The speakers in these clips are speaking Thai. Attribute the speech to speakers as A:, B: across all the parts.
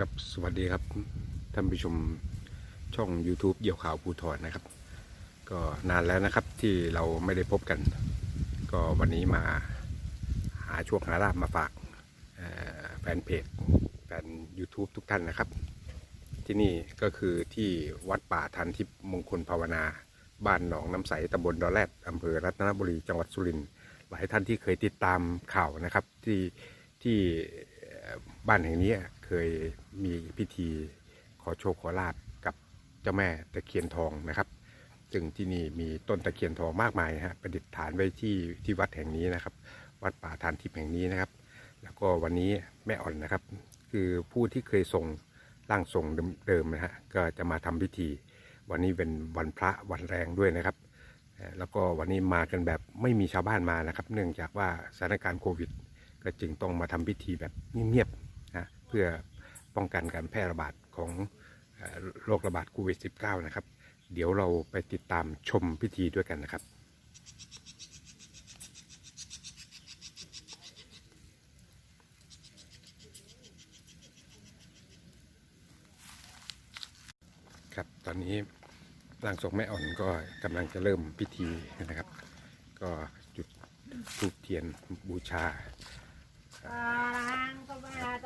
A: ครับสวัสดีครับท่านผู้ชมช่อง YouTube เดี่ยวข่าวภูทรนะครับ ก็นานแล้วนะครับที่เราไม่ได้พบกัน ก็วันนี้มาหาช่วงหาราบมาฝากแฟนเพจแฟน YouTube ทุกท่านนะครับ ที่นี่ก็คือที่วัดป่าทันทิพมงคลภาวนา บ้านหนองน้ำใสตำบลดอนแรดอำเภอรัตนบุรีจังหวัดสุรินทร์หลายท่านที่เคยติดตามข่าวนะครับที่ที่บ้านแห่งนี้ เคยมีพิธีขอโชคขอลาบกับเจ้าแม่ตะเคียนทองนะครับซึ่งที่นี่มีต้นตะเคียนทองมากมายฮะประดิษฐานไว้ที่ที่วัดแห่งนี้นะครับ วัดป่าทานทิพย์แห่งนี้นะครับ แล้วก็วันนี้แม่อ่อนนะครับ คือผู้ที่เคยทรงร่างทรงเดิมๆนะฮะก็จะมาทำพิธี วันนี้เป็นวันพระวันแรงด้วยนะครับ แล้วก็วันนี้มากันแบบไม่มีชาวบ้านมานะครับ เนื่องจากว่าสถานการณ์โควิด ก็จึงต้องมาทำพิธีแบบเงียบ พื่อป้องกันการแพร่ระบาดของโรคระบาดโควิด -19 นะครับ เดี๋ยวเราไปติดตามชมพิธีด้วยกันนะครับครับตอนนี้ร่างทรงแม่อ่อนก็กำลังจะเริ่มพิธีนะครับ ก็จุดทูบเทียนบูชา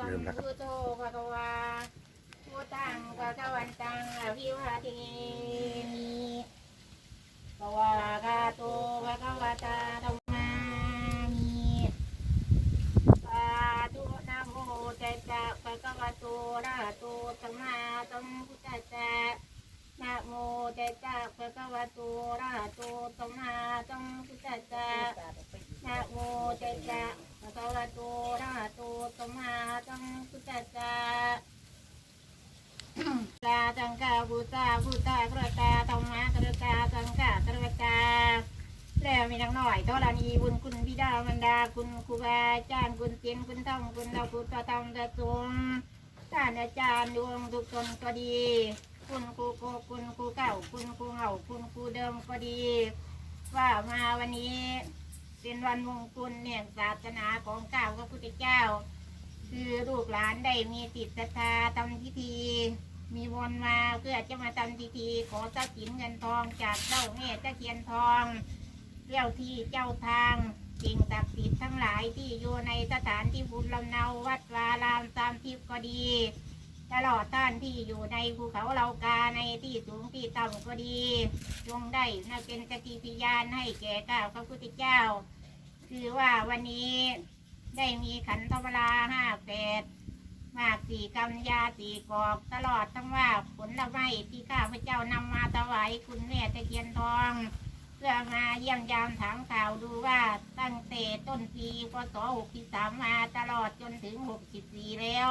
B: วาตังพุทโธภะคะวาพุทธังภะคะวันตังอภิวาเทมิภะวากาโตภะคะวตาธัมมามิสาธุนะโมตัสสะภะคะวะโตอะระหะโตสัมมาสัมพุทธัสสะนะโมตัสสะภะคะวะโตอะระหะโตสัมมาสัม ตาบูตากระตาธรรมะกระตาสังกากระตาแล้วมีนักหน่อยทอรานีบุญคุณบิดามันดาคุณครูบาอาจารย์คุณเตียนคุณธรรมคุณดาวพุทธธรรมดาสงท่านอาจารย์ดวงทุกตนก็ดี คุณครูโกคุณครูเก่า คุณครูเห่าคุณครูเดิมก็ดี ว่ามาวันนี้เป็นวันมงคลเนี่ยศาสนาของเก้าพระพุทธเจ้า คือลูกหลานได้มีจิตศรัทธาทำพิธี มีวนมาเพื่อจะมาทำพิธีขอทรัพย์สินเงินทองจากเจ้าแม่ตะเคียนทองเจ้าที่เจ้าทางสิ่งศักดิ์สิทธิ์ทั้งหลายที่อยู่ในสถานที่บุญลำเนาวัดวารามตามทิพย์ก็ดี ตลอดท่านที่อยู่ในภูเขาเหล่ากาในที่สูงที่ต่ำก็ดีจงได้น่าเป็นสกิพยานให้แก่ข้าพระพุทธเจ้า คือว่าวันนี้ได้มีขันธวราห้าแปด มากสี่กำยาสี่กอกตลอดทั้งว่าผลละไม้ที่ข้าพระเจ้านำมาถวายคุณแม่ตะเคียนทอง เพื่อมาเยี่ยมยามถามข่าวดูว่าตั้งแต่ต้นปีพศหกสิบสามมาตลอดจนถึงหกสิบสี่แล้ว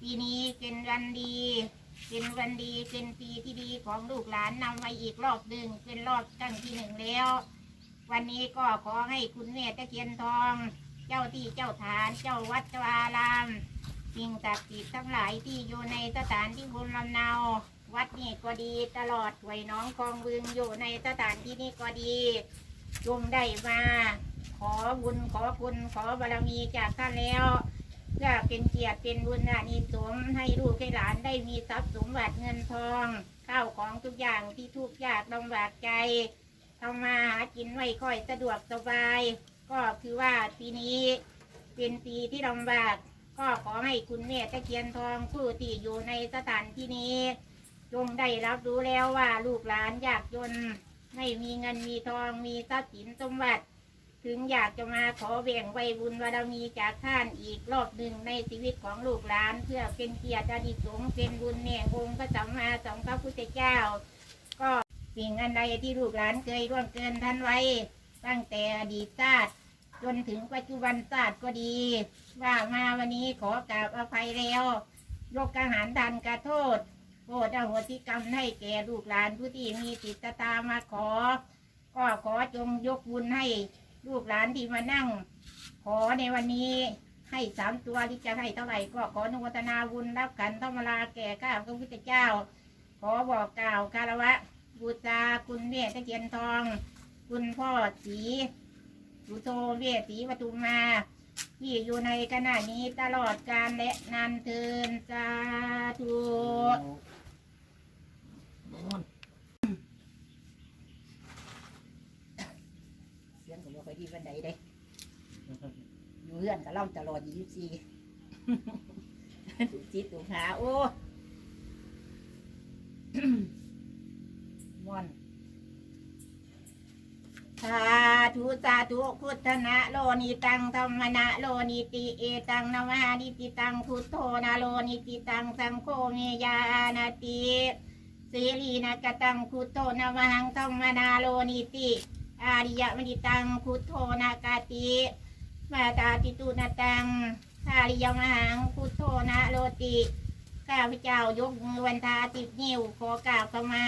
B: ปีนี้เป็นวันดีเป็นวันดีเป็นปีที่ดีของลูกหลานนำมาอีกรอบหนึ่งเป็นรอบตั้งที่หนึ่งแล้ว วันนี้ก็ขอให้คุณแม่ตะเคียนทอง เจ้าที่เจ้าฐานเจ้าวัดเจ้าอาราม สิ่งศักดิ์สิทธิ์ทั้งหลายที่อยู่ในสถานที่บุญลำเนา วัดนี่ก็ดีตลอดหวยน้องคองบึงอยู่ในสถานที่นี้ก็ดีจงได้มา ขอบุญขอคุณขอบารมีจากท่านแล้วเพื่อเป็นเกียรติเป็นบุญอานิสงส์ให้ลูกให้หลานได้มีทรัพย์สมบัติเงินทอง ข้าวของทุกอย่างที่ทุกข์ยากลำบากใจทำมาหากินไม่ค่อยสะดวกสบาย ก็คือว่าปีนี้เป็นปีที่ลำบาก ก็ขอให้คุณแม่ตะเคียนทองผู้ที่อยู่ในสถานที่นี้ จงได้รับรู้แล้วว่าลูกหลานยากจนไม่มีเงินมีทองมีทรัพย์สินสมบัติ ถึงอยากจะมาขอแบ่งไว้บุญบารมีจากท่านอีกรอบหนึ่งในชีวิตของลูกหลาน เพื่อเป็นเกียรติอดิสงส์เป็นบุญแห่งองค์พระสัมมาสัมพุทธเจ้า ก็สิ่งอันใดที่ลูกหลานเคยร่วงเกินท่านไว้ ตั้งแต่อดีตชาติ จนถึงปัจจุบันศาสตร์ก็ดี ว่ามาวันนี้ขอกราบอภัยแล้วยกกหารดันกระโทษโปรดอโหสิกรรมให้แก่ลูกหลานผู้ที่มีจิตตามาขอ ก็ขอจงยกบุญให้ลูกหลานที่มานั่ง ขอในวันนี้ให้สามตัวที่จะให้เท่าไหร่ก็ขออนุโมทนาบุญรับขันธรรมราแก่ข้าพระพุทธเจ้า ขอบอกกล่าวคารวะบูชาคุณแม่ตะเคียนทอง คุณพ่อสี สุโธเวสศรีปทุมมา ที่อยู่ในขณะนี้ตลอดกาลและนานเทินสาธุเสียงก็บ่ค่อยดีวันใดเด้อยู่เฮือนกับเราตลอด24ถูกจิตถูกหาโอ้ม่อน ธุสาธุพุทธนะโลนิตังธรรมนะโลนิติเอตังนวานิติตังพุทโธนะโลนิติตังสังโฆเมยานาติสีลีนะกตังพุทโธนะวังธรรมนาโลนิติอาริยมณิตังพุทโธนากาติมาตาติตุนาตังอาริยมหังพุทโธนะโลติข้าพเจ้ายกมือวันทาติดนิ้วขอกราบเข้ามา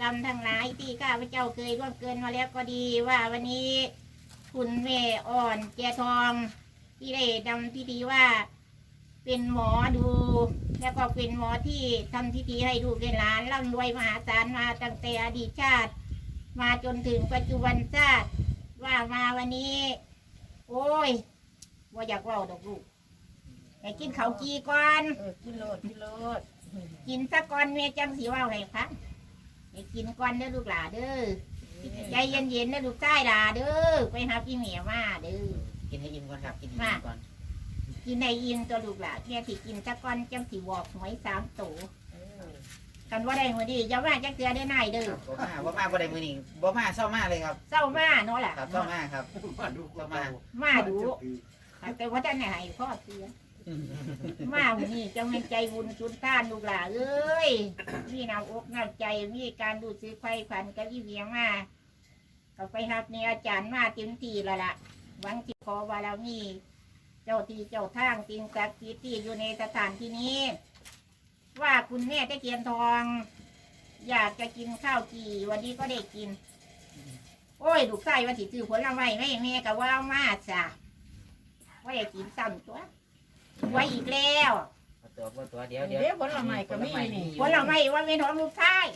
B: กรรมทั้งหลายที่ข้าพเจ้าเคยร่วมเกินมาแล้วก็ดีว่าวันนี้คุณแม่อ่อนแกทองที่ได้ดำพิธีว่า เป็นหมอดู แล้วก็เป็นหมอที่ทำพิธีให้ลูกให้หลานร่ำรวยมหาศาลมาตั้งแต่อดีตชาติ มาจนถึงปัจจุบันชาติว่ามาวันนี้ โอ้ยว่าอยากเล่าดอกลูกให้กินเขาวจีก่อน
C: เออกินโลดกินโลด
B: กินสักก่อนเมียจังสีว่าให้พัก ให้กินก่อนเด้อลูกหลาเด้อใจเย็นๆเด้อลูกใต้หลาเด้อไปหาพี่เหมียมาเด้อ
C: กินให้อิ่มก่อนครับกินให้อิ่มก่อน
B: กินในอินตัวลูกหลาแม่ที่กินสักก่อนจังสีบอกหวยสามตัวกันว่าได้หัวดีอย่าว่าจักเตือได้นายเด้อ
C: บ่มาบ่มาบ่ได้มื้อนี้บ่มาเศร้ามาเลยครับ
B: เศร้ามาเนาะล่ะ
C: ครับเศร้ามาครับ
D: มาดู
C: เศร้ามา
B: มาดูแต่ว่าท่านไหนให้พ่อเตือ มาวันนี้จะเป็นใจบุญสุนท่านลูกหลานเอ้ยมีน้ำอกน้ำใจมีการดูซื้อไฟขวัญกับยี่เวียงมาก็ไปหักในอาจารย์มาเต็มที่แล้วล่ะหวังที่ขอบารมีเจ้าที่เจ้าทางติงศักดิ์สิทธิ์ที่อยู่ในสถานที่นี้ ว่าคุณแม่ตะเคียนทอง อยากจะกินข้าวจี่วันนี้ก็ได้กิน โอ้ยลูกไส้ว่าสิซื้อผลไม้ไม่แม่ก็ว่ามาจ้ะว่าอยากกินซ้ำตัว ไว้อีกแล้ว
C: เอาตัวบ่ตัวเดี๋ยวเดี๋ยว
E: เดี๋ยวผลไม้ก็มีนี่
B: ผลไม้ว่าเป็นของลูกชาย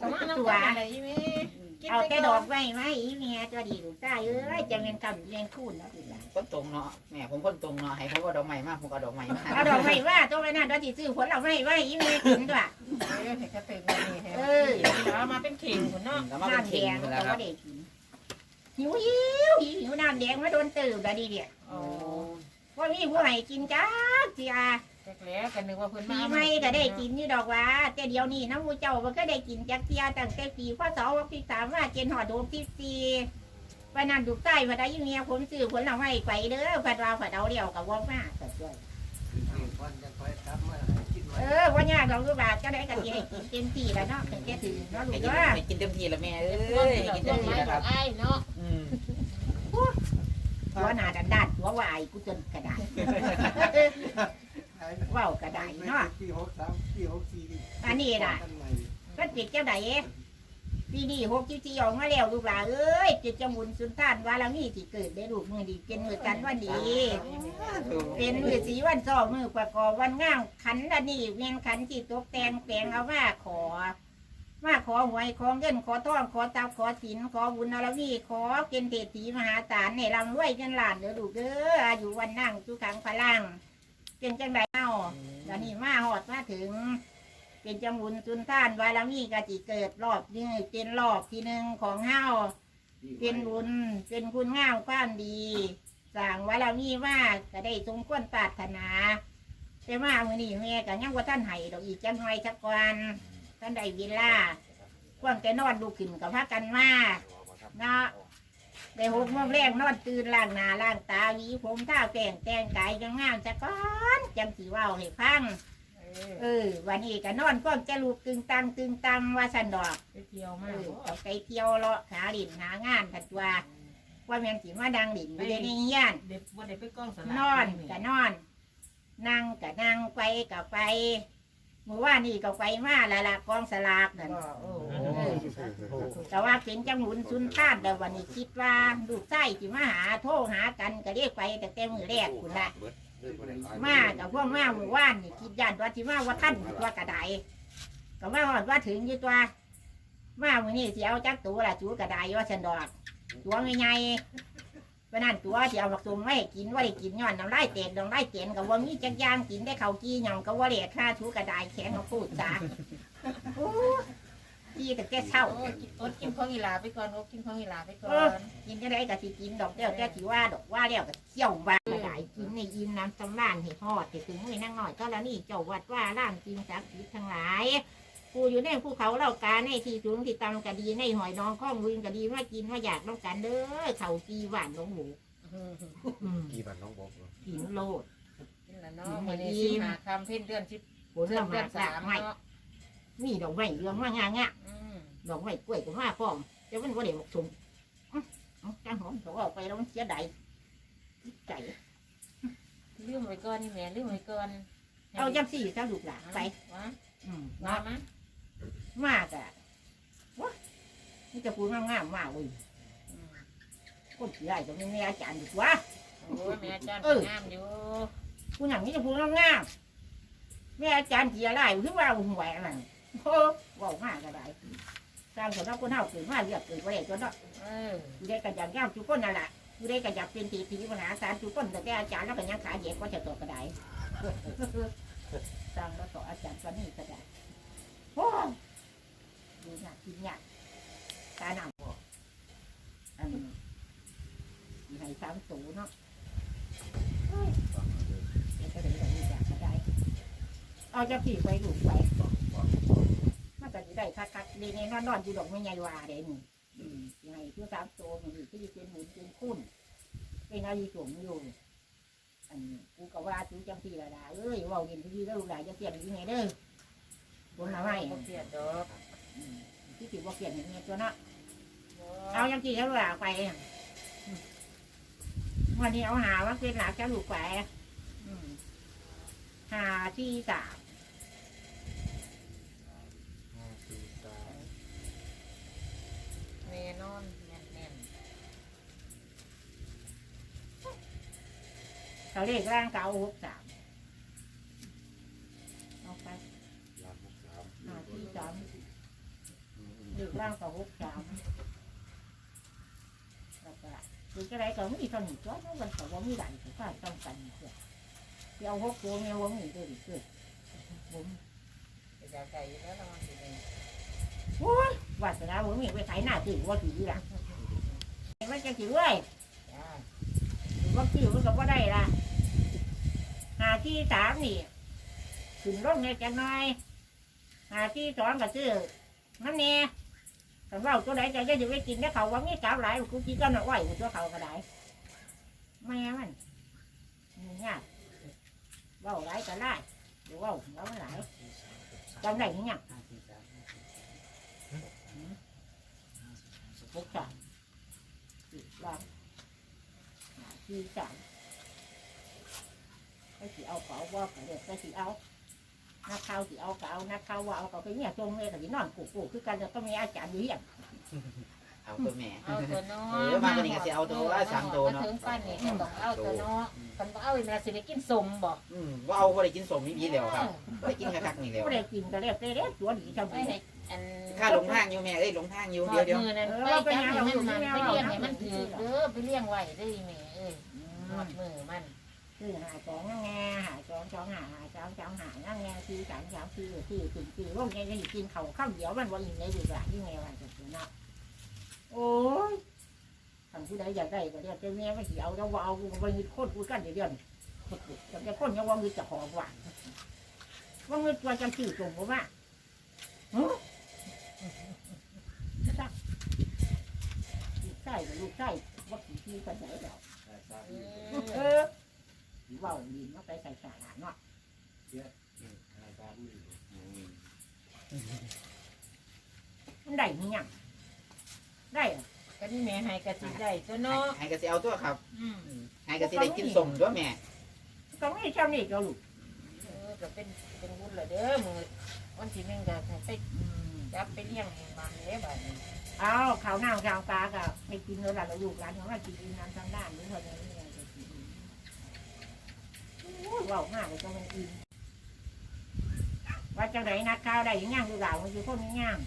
E: ก็มาน้ำกันอะไรอีแม่กิน
B: เอา
E: ไป
B: แต่
E: ก่
B: ด
E: อ
B: อนกไม้ไม้อีเมียตัวดีลูกชายเอ้ยจะเป็นคำเรียนคูณแล้วอีกแล้ว
C: คนตรงเนาะแม่ผมคนตรงเนาะให้ผมเอาดอกไม้มาผมก็เอาดอกไม้มา
B: เอาดอกไม้ว่าตัวไปนั่นตัวที่ซื้อผลไม้ไว้อีเมียกินด้วย
E: เออให้กระตึกมานี่ให้
B: เออ
E: เอามาเป็นเข่งคนเนาะ
C: แล้วมาเป็น
B: น้ำแด
C: เข่ง
B: ง
C: หมด
B: แต่
C: แล้วครั
B: ว่า
C: บ
B: เด็กกินหิวหิวหิวหิวน้ำแดงมาโดนตื่นแล้วดีเดียว
E: โอ้
B: ว่ามีผู้ให้กินจ้าเสีย
E: แจ๊กแล้วกันนึกว่าเพิ่น
B: ปี
E: มา
B: ใหม่ก็ได้กินนี่ดอกว่า แต่เดี๋ยวนี้น้ำมูเจ้ามันก็ได้กินจักเทียตั้งแต่ปีพศว่าปีสามว่าเจนหอดโดมที่สี่วันนั้นดูใต้มาได้ยิเมียผมซื้อผลไม้ไปเด้อผัดว่าผัดเอาเดียวกับว่ามาก็ด้วย
D: วันจะคอยกลับมากินไว้
B: เออวันนี้ดอกลูกบาทก็ได้กันให้กินเต็มที่แล้วเนาะถึงแค่ถึงเนาะลู
C: ให้
B: ก
C: กิน
B: เนาะ
C: ให้กินเต็มที่แล้วแม่เอ้
E: เพิ่น
C: ย
E: ดอก
C: กิน
E: ต้
C: เต็ม
E: น
C: ที่
E: ไม้
C: แล้ว
E: ด
C: ค
E: อ
C: รับ
E: กไอ้เนาะ
C: อืม
B: หัวหน้าดันดาดหัววายกูจนกระดาษว่าวกระดาษเนาะ
D: ปีหกสามปีหกสี่
B: อันนี้น่ะ ก็ปิดเจ้าไหนปีนี้หกจิจีออกมาแล้วลูกหลานเอ้ยจิตจมุนสุนทานวาลามีที่เกิดได้ลูกมือดีเป็นมือกันวันดี เป็นมือสีวันสองมือประกอบวันง่างขันละนี่เวียนขันที่ตกแต่งแปลงเอาว่าขอ ว่าขอหวยขอเงินขอทองขอเตาขอสินขอบุญนารวีขอเป็นเศรษฐีมหาศาลในลำรวยเงินล้านเด้อลูเด้ออายุวันนั่งทุกขังพลังเป็นจังไดเอ้าเดี๋ยวนี้มาหอดมาถึง เป็นจังบุญสุนท่านวาลามีกะจิเกิดรอบนี้เป็นรอบที่หนึ่งของเฮาเป็นบุญเป็นคุณงามความดีสั่งวาลามีว่าก็ได้สมควรปรารถนาแต่ว่ามือนี้แม่ก็ยังว่าท่านให้ดอกอีกจังหน่อยสักวัน ท่านได้เวลากว้างแต่นอนลูกขึ้นกับพากันมาเนาะได้หกโมงแรกนอนตื่นล้างหน้าล้างตาหวีผมท่าแป้งแต่งกายจังงามสักก่อนจังสีว่าให้ฟัง
E: เออ
B: เออ วันนี้ก็นอนก้มจะลูกตึงตังตึงตังว่าสันดอก
E: ไปเที่ยว
B: เอ
E: มา
B: อ
E: บ่
B: ก็ไปเที่ยวเลาะหาหลินหางานถัดว่าว่าแม่นสิมาดังหลินอยู่ในนี้ย่าน
E: เด็กบ่ได้ไปกองสลาก
B: นอนก็นอน นั่งก็นั่งไปก็ไป เมื่อว่านี่ก็ไปมาและละกองสลากนั่น
E: ก็โอ้
B: เออแต่ว่าเป็นจังหวุนซุนท่านแต่วันนี้คิดว่าลูกไส้ที่มาหาโทรหากันก็เรียกไปแต่เต็มมือแรกคุณละมากับพวกมาเมื่อวานนี่คิดย่านว่าที่มาว่าท่านว่ากระไดก็มาหอดว่าถึงอยู่ตัวมามือนี่เสียเอาจักตัวละจูกระไดว่าฉันดอกตัวไม่ไง เพราะนั่นตัวที่เอาบักตุงไม่ให้กินว่าได้กินย้อนน้ำลายเตกน้ำลายเตียนกับว่ามีจักอยางกินได้เขาวกี้หยำกับว่าเด็ดค่าชูกระดายแข็งเขาพูดจ้าโอ้ที่แต่แกเศร้า
E: โอ้ยอดกินของอีหลาไปก่อนอดกินของอีหลาไปก่อ
B: เออ
E: น
B: กินจะได้ก็สิกินดอกเดียวแต่ที่ว่าดอกว่าแล้วก็เที่ยวบ้านกระดายกินในอินน้ำสำรานให้ฮอดให้ถึงมือนั่งหน่อยก็แล้วนี่เจ้าวัดว่าร่างจริงศักดิ์สิทธิ์ทั้งหลาย ผู้อยู่ในภูเขาเล่ากาในที่สูงที่ต่ำก็ดีในหอยนองข้องวินก็ดีว่ากินว่าอยากต้องการเด้อเขาจีหวานลงหมู
E: อืม
B: อืม
A: กี่บันน้องบอกเหรอ
B: กินโลด
E: กินแล้วเนาะมื้อนี้สิหาคำเพ็ญเดือนสิบ
B: หัวเรื่อง
E: เดื
B: มา
E: อน
B: สา
E: สาม
B: ไม่
E: เนาะ
B: มีดอกไม้เรื่องว่างางะ
E: อืม
B: ดอกไม้กล้วยก็มาพร้อมแต่มันว่าเดี๋ยวสมอื้อเอาจังหอมเขาเอาไปแล้วมันเสียดายใจ
E: ลืมไว้ก่อนนี่แม่ลืมไว้ก่อน
B: เอาจังสี่ถ้าลูกหลานไป
E: วะ
B: อืม
E: มา
B: เนาะ
E: มา มา
B: กอะวะนี่จะพูดงามๆมากเว้ย
E: อืม
B: คนขี้ได้จะไม่มีอาจารย์ดีกว่า
E: โอ้ยแม่อาจารย์
B: เออ
E: งามอยู่
B: คุณอย่างนี้จะพูดงามๆแม่อาจารย์ขี้อะไรถึงว่าหุ่นไหวอะไรโอ้ว่ามากก็ได้ตามสำนักคนเฮาเกิดมาเรียกเกิดประเดี๋ยวจนเนาะ
E: เออ
B: อยู่ได้กันอย่างย่ามทุกคนนั่นแหละอยู่ได้กันอยากเป็นทีทีปัญหาสารทุกคนแต่แกอาจารย์แล้วก็ยังขาเหยียดก็จะตัวกระได สร้างแล้วต่ออาจารย์วันนี้ก็ได้โอ้ ยดูหนักกินหนักตาหนาวบอกอันนี้ให้สามสูเนาะเฮ้วก็เลยได้อากก็ได้ เอาจะผีไปดูไปมันก็จะได้คักๆดีในนอนนอนๆอยู่ดอกไม่ใหญ่วาเด่นอืมยังไงคือสามตัวมันอยู่ที่เป็นหมุนเป็นคุ้นเป็นอะไรสวมอยู่อันกูก็ว่าถือจังที่ละดาเอ้ยว่าเรียนที่แล้วลูกหลานจะเปลี่ยนยังไงเด้อคนมาไม่
E: เกลียดดอก
B: ที่ถือว่าเปลี่ยนอย่างเงี้ยตัวเนาะ
E: บ่
B: เอาจังที่แล้วลูกหลานไปอะอืมวันนี้เอาหาว่าเป็นหลานจะลูกไปอืมหาที่สาม
E: แม่นอนแม่นแม่น
B: เขาเรียกร่างเก่าหกสาม เรียกร่างเก่าหกสามแล้วก็ดูจะไรก็มีคนหนึ่งจ้อยมันก็ว่ามีหลายถึงฝ่ายต้องกันเพื่อที่เอาหกตัวเนี่ยว่ามีตัวดีเกิดผม
E: ไปจากไก่อยู่แล้วระวังสิแม่
B: โอ้ยวาสนาผมมีไปไถหน้าตื่นว่าถือละมันจะถือไว้
E: จ้า
B: ว่าถือมันก็ว่าได้ละหาที่สามนี่ขึ้นร่มเนี่ยจังน้อยหาที่สองก็ซื้อน้ำเนี่ย แต่ว่าตัวไหนจะจะอยู่ไปกินได้เขาว่ามีสาวหลายกูกินก็หน่อยไหวตัวเขาก็ได้ไม่งั้นมันมันยากว่าหลายก็ได้หรือว่าเราหลายจำได้ยังไงหกสามสี่ลองหาที่สามก็สิเอาเป๋าว่าก็เด็กก็สิเอา นักข่าวสิเอาก็เอานักข่าวว่าเอาก็ไปเนี่ยจงเลยก็สินอนกูกูคือกันแล้วก็มีอาจารย์อยู่เฮียน
C: เอาตัวแม่
E: เอาตัวน้อ
C: เออมาตัวนี้ก็สิเอาตัวละสามตัวเนาะ
E: ถึงปั้นนี่ก็ต้องเอาตัวเนาะคันบ่เอาอีแม่สิได้กินสมบ่
C: อืมว่าเอาบ่ได้กินสมนี่ดีแล้วครับบ่ได้กินคักๆนี่แล้ว
B: ก็ได้กินก็เรียกได้เรียกตัวดีจัง
E: ไม่
B: เล
E: ให้
B: ย
E: อัน
C: ค่าหลงทางอยู่แม่เอ้ยหลงทางอยู่
E: หอ
C: เดี๋ยว
E: ด
C: เดี๋ยว
E: มือนั้นไปจับให้มันมันไปเลี้ยงให้มันถือเด้อไปเลี้ยงไว้ได้แม่เอ้ยหอดมือมัน
B: คือหาสองนั่งแง่หาสองสองหาหาสองสองหานั่งแง่สี่สามสามสี่สี่สี่สี่ร่วมแง่จะกินเขาข้าวเดียวมันว่าอย่างไรอยู่ละที่แง่ว่าจะกินเนาะโอ้ยทางผู้ใดอยากได้ก็เรียกเจ้าแม่ไม่สิเอาแล้วว่าเอากูไปยึดโคตรกูกันเดี๋ยวเดี๋ยวจะจะคนยังว่ามือจะหอมหวานว่ามือตัวจะสื่อตรงว่าเฮ้ยลูกไส้กับลูกไส้ว่ากี่ทีกันไหนแล้ว เออเว่าดีเนาะไปใส่สาระเนาะมันได้มั้ยยังได้อะ
E: ก็นี่แม่ให้กะสิได้ตัวเนาะ
C: ให้ก็สิเอาตัวครับ
E: อืม
C: ให้ก็สิได้กินสมตัวแม่
B: ตรงนี้เจ้านี่ก็ลูก
E: เออก็เป็นเป็นบุญละเด้อมื้อวันที่หนึ่งก็ให้ไปจับไปเลี้ยงให้มันเด้อบัดนี้
B: เอาข้าวหน้าข้าวปลาก็ไม่กินเลยล่ะเราอยู่ร้านของเรากินดินน้ำทางด้านนี้เท่านั้นเองจะกินโอ้ ยเว่ามากเลยก็มันกินว่าจังไรนัดข้าวได้ยังย่างดูหลาวมันอยู่คนนี้ย่าง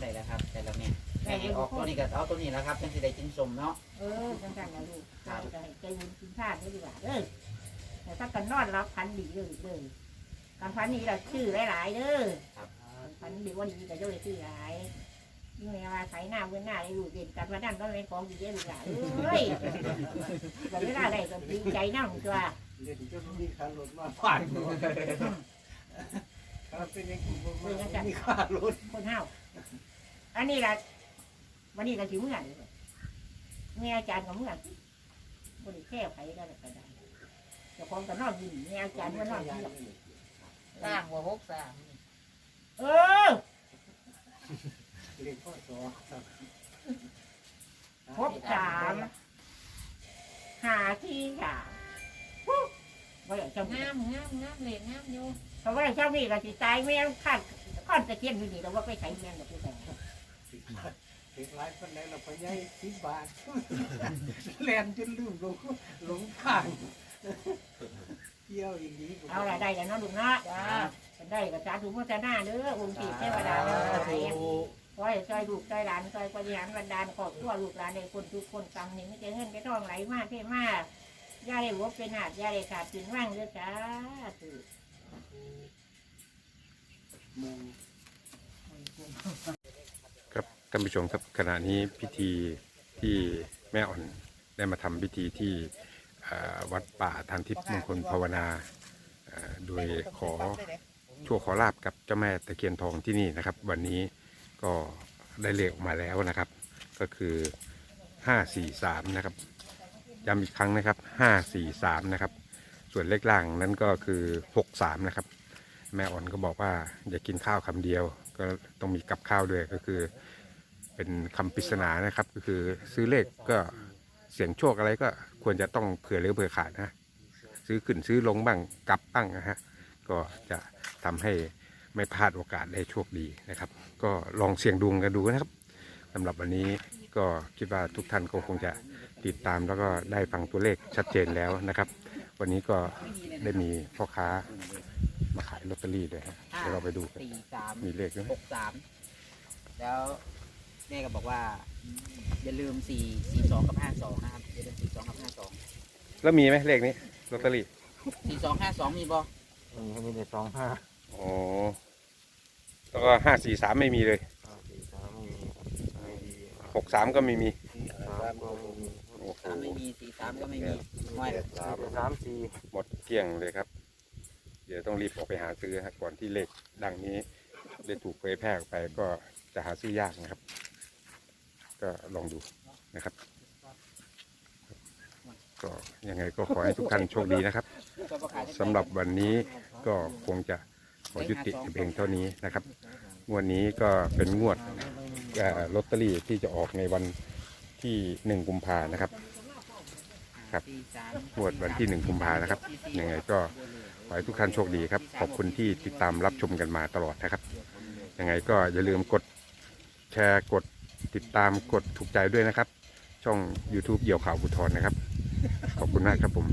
C: ได้แล้วครับแต่ละแม่
B: เแม่
C: ให้ออกตัวนี้ก็เอาตัวนี้แล้วครับเป็นสิได้กินสมเนาะ
B: เออจังๆนะลูกใจใจใจบุญคุณชาตินี่ดีกว่าเด้อแต่ถ้ากันนอนรับพันดีเลยเลยการพันนี้เราชื่อหลายๆเด้อพันดีว่าดีแต่เจ้าเลยชื่อหลายยิ่งเวลาใส่หน้าเว้นหน้าเลยลูกเด่นกันมาด้านก็เป็นของดีเยอะลูกหลานเอ้ยแต่เวลาได้ก็ดีใจนั่งตัว
D: เล่นจนมีคารถมาผ่านหัวครับเป็นยังไงผมมีคารถ
B: คนเฮาวอันนี้ละวันนี้ก็สิเมื่อนี่เมื่อาจารย์ก็เมื่อคนแค่ไผก็ได้ก็ได้เจ้าของก็นอนอยู่เมื่อาจารย์ก็นอนอยู่
E: สร้างว่าหกสาม
B: เออ
D: เรียนข้อสอบครับ
B: ครบสามหาที่สาม ว่าอย่างเจ้ามี
E: งามงามงามเลยงามอยู่
B: เพราะว่าเจ้ามีก็สิตายแม่งขาดก้อนตะเกียนอยู่นี่แต่ว่าไปใช้แม่งกับผู้แทน
D: เด็กหลายคนไหนเราไปย้ายสิบบาทแลนจนลืมหลงหลงทางเที่ยวอย่างนี้
B: เอาละได้แล้วเนาะลุงเนาะ
E: จ้า
B: ได้ก็สาธุโมทนาเด้อองค์ที่เทวดาทั้งหลายขอให้ช่วยลูกช่วยหลานช่วยปฏิหารบรรดาลครอบครัวลูกหลานในคนทุกคนกำหนึ่งไม่ใช่เงินไม่ทองไหลมากเท่มาก ยาได้หัวเป็นหาดยาได้ขาดถึงว่างเด้อจ้าธุ
D: มุง
A: ครับท่านผู้ชมครับขณะนี้พิธีที่แม่อ่อนได้มาทำพิธีที่เอ่อวัดป่าทานทิพย์มงคลภาวนาเอ่อโดยขอ ชั่วขอลาบกับเจ้าแม่ตะเคียนทองที่นี่นะครับ วันนี้ก็ได้เลขออกมาแล้วนะครับ ก็คือ 543 นะครับ ย้ำอีกครั้งนะครับ543นะครับ ส่วนเลขล่างนั้นก็คือ63นะครับ แม่อ่อนก็บอกว่าอย่ากินข้าวคำเดียว ก็ต้องมีกับข้าวด้วยก็คือ เป็นคำปริศนานะครับ ก็คือซื้อเลขก็เสี่ยงโชคอะไรก็ควรจะต้องเผื่อเหลือเผื่อขาดนะซื้อขึ้นซื้อลงบ้างกลับบ้างนะฮะก็จะทำให้ไม่พลาดโอกาสได้โชคดีนะครับ ก็ลองเสี่ยงดวงกันดูนะครับสำหรับวันนี้ก็คิดว่าทุกท่านก็คงจะ ติดตามแล้วก็ได้ฟังตัวเลขชัดเจนแล้วนะครับ วันนี้ก็ได้มีพ่อค้ามาขายลอตเตอรี่ด้วยฮะเดี๋ยวเราไปดูกัน
C: สี่สาม
A: มีเลขด้วย
C: หกสามแล้วแม่ก็บอกว่า อย่าลืมสี่สี่สองกับห้าสองนะครับอย่าลืมสี่สองกับห้าสอง
A: แล้วมีไหมเลขนี้ลอตเตอรี่
C: สี่สองห้าสองมีบ่
D: มีมีแต่สองห้า
A: อ๋อแล้วก็ห้าสี่สามไม่มีเลย
D: สี่สามไม่มีไม่ดี
A: หกสามก็ไม่มี
D: สี่สามก็ไม่มี
A: โอ้โห
C: สามไม่มีสี่สามก็ไม่มีไม่
D: สามสามสี่
A: หมดเกลี้ยงเลยครับ เดี๋ยวต้องรีบออกไปหาซื้อฮะก่อนที่เลขดังนี้ได้ถูกเผยแพร่ออกไปก็จะหาซื้อยากนะครับ ก็ลองดูนะครับ ก็ยังไงก็ขอให้ทุกท่านโชคดีนะครับสำหรับวันนี้ก็คงจะขอยุติเพียงเท่านี้นะครับ งวดนี้ก็เป็นงวดเอ่อลอตเตอรี่ที่จะออกในวันที่หนึ่งกุมภานะครับ ครับงวดวันที่หนึ่งกุมภานะครับยังไงก็ขอให้ทุกท่านโชคดีครับ ขอบคุณที่ติดตามรับชมกันมาตลอดนะครับยังไงก็อย่าลืมกดแชร์กดติดตามกดถูกใจด้วยนะครับ ช่อง YouTube เดี่ยวข่าวบุทรนะครับ ขอบคุณมากครับผม